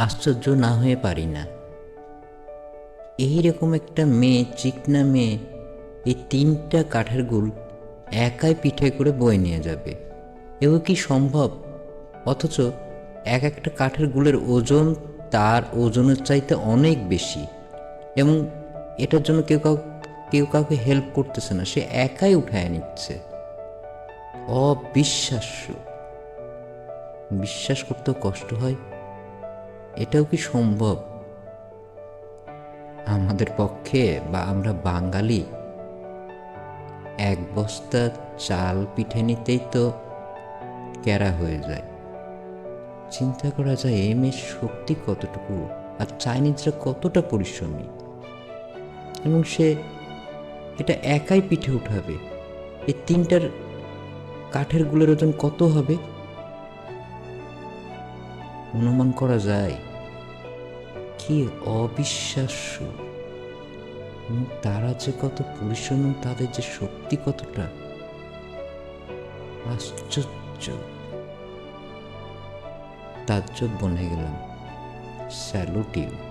আশ্চর্য না হয়ে পারি না। এইরকম একটা মেয়ে, চিকনা মেয়ে, এই তিনটা কাঠের গুল একাই পিঠে করে বয়ে নিয়ে যাবে। এও কি সম্ভব? অথচ এক একটা কাঠের গুলের ওজন তার ওজনের চাইতে অনেক বেশি। এবং এটার জন্য কেউ কাউ, কেউ কাউকে হেল্প করতেছে না, সে একাই উঠায় নিচ্ছে। অবিশ্বাস্য। বিশ্বাস করতেও কষ্ট হয়। এটাও কি সম্ভব? আমাদের পক্ষে বা আমরা বাঙালি, এক বস্তা চাল পিঠে নিতেই তো ক্যারা হয়ে যায়। চিন্তা করা যায় এম মেয়ের শক্তি কতটুকু আর চাইনিজরা কতটা পরিশ্রমী? এবং সে এটা একাই পিঠে উঠাবে এই তিনটার কাঠের গুলের ওজন কত হবে? অনুমান করা যায় কি অবিশ্বাস্য। তারা যে কত পরিশ্রম তাদের যে শক্তি কতটা আশ্চর্য। তাজ্জব বনে গেলাম। Salute you.